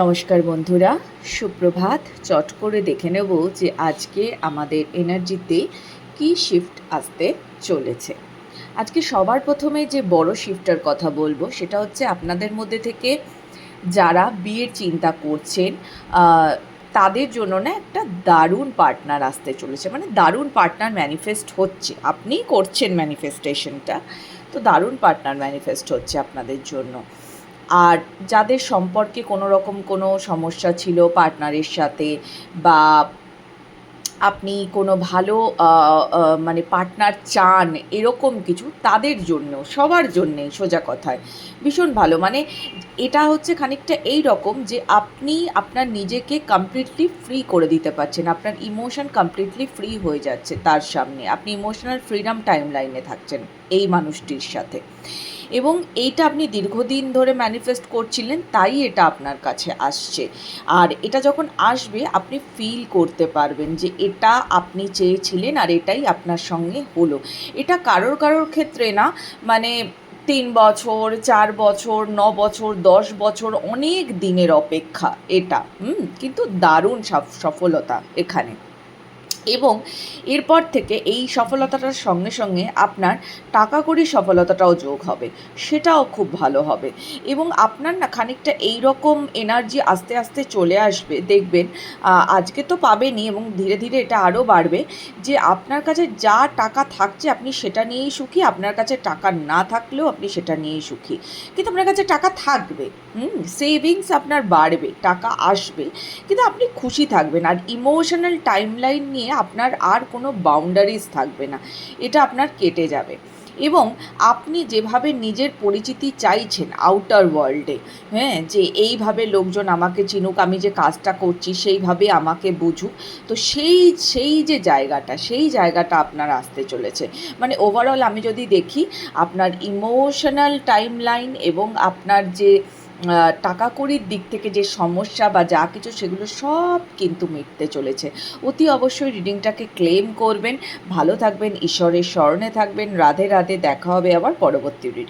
নমস্কার বন্ধুরা, সুপ্রভাত। চট করে দেখে নেব যে আজকে আমাদের এনার্জিতে কি শিফট আসতে চলেছে। আজকে সবার প্রথমে যে বড় শিফটার কথা বলব, সেটা হচ্ছে আপনাদের মধ্যে থেকে যারা বিয়ের চিন্তা করছেন তাদের জন্য না একটা দারুণ পার্টনার আসতে চলেছে। মানে দারুণ পার্টনার ম্যানিফেস্ট হচ্ছে। আপনিই করছেন ম্যানিফেস্টেশনটা তো দারুণ পার্টনার ম্যানিফেস্ট হচ্ছে আপনাদের জন্য। আর যাদের সম্পর্কে কোনো রকম কোনো সমস্যা ছিল পার্টনারের সাথে বা আপনি কোনো ভালো মানে পার্টনার চান এরকম কিছু, তাদের জন্য সবার জন্যেই সোজা কথায়। ভীষণ ভালো। মানে এটা হচ্ছে খানিকটা এই রকম যে আপনি আপনার নিজেকে কমপ্লিটলি ফ্রি করে দিতে পারছেন। আপনার ইমোশন কমপ্লিটলি ফ্রি হয়ে যাচ্ছে তার সামনে। আপনি ইমোশনাল ফ্রিডম টাইম লাইনে থাকছেন। এই মানুষটির সাথে। এবং এইটা আপনি দীর্ঘদিন ধরে ম্যানিফেস্ট করছিলেন, তাই এটা আপনার কাছে আসছে। আর এটা যখন আসবে, আপনি ফিল করতে পারবেন যে এটা আপনি চেয়েছিলেন আর এটাই আপনার সঙ্গে হলো। এটা কারোর কারোর ক্ষেত্রে না মানে তিন বছর, চার বছর, ন বছর, দশ বছর, অনেক দিনের অপেক্ষা এটা। কিন্তু দারুণ সফ- সফলতা এখানে। এবং এরপর থেকে এই সফলতাটার সঙ্গে সঙ্গে আপনার টাকা কড়ি সফলতাটাও যোগ হবে, সেটাও খুব ভালো হবে। এবং আপনার না খানিকটা এই রকম এনার্জি আস্তে আস্তে চলে আসবে, দেখবেন আজকে তো পাবেনই এবং ধীরে ধীরে এটা আরও বাড়বে যে আপনার কাছে যা টাকা থাকছে আপনি সেটা নিয়েই সুখী, আপনার কাছে টাকা না থাকলেও আপনি সেটা নিয়েই সুখী। কিন্তু আপনার কাছে টাকা থাকবে, হুম সেভিংস আপনার বাড়বে, টাকা আসবে, কিন্তু আপনি খুশি থাকবেন। আর ইমোশনাল টাইমলাইন নিয়ে আপনার আর কোনো বাউন্ডারিজ থাকবে না। এটা আপনার কেটে যাবে। এবং আপনি যেভাবে নিজের পরিচিতি চাইছেন আউটার ওয়ার্ল্ডে হ্যাঁ যে এইভাবে লোকজন আমাকে চিনুক, আমি যে কাজটা করছি সেইভাবে আমাকে বুঝুক, তো সেই সেই যে জায়গাটা, সেই জায়গাটা আপনার আসতে চলেছে। মানে ওভারঅল আমি যদি দেখি, আপনার ইমোশনাল টাইমলাইন এবং আপনার যে টাকা কড়ির দিক থেকে যে সমস্যা বা যা কিছু, সেগুলো সব কিন্তু মিটতে চলেছে। অতি অবশ্যই রিডিংটাকে ক্লেম করবেন। ভালো থাকবেন, ঈশ্বরের স্মরণে থাকবেন। রাধে রাধে, দেখা হবে আবার পরবর্তী রিডিং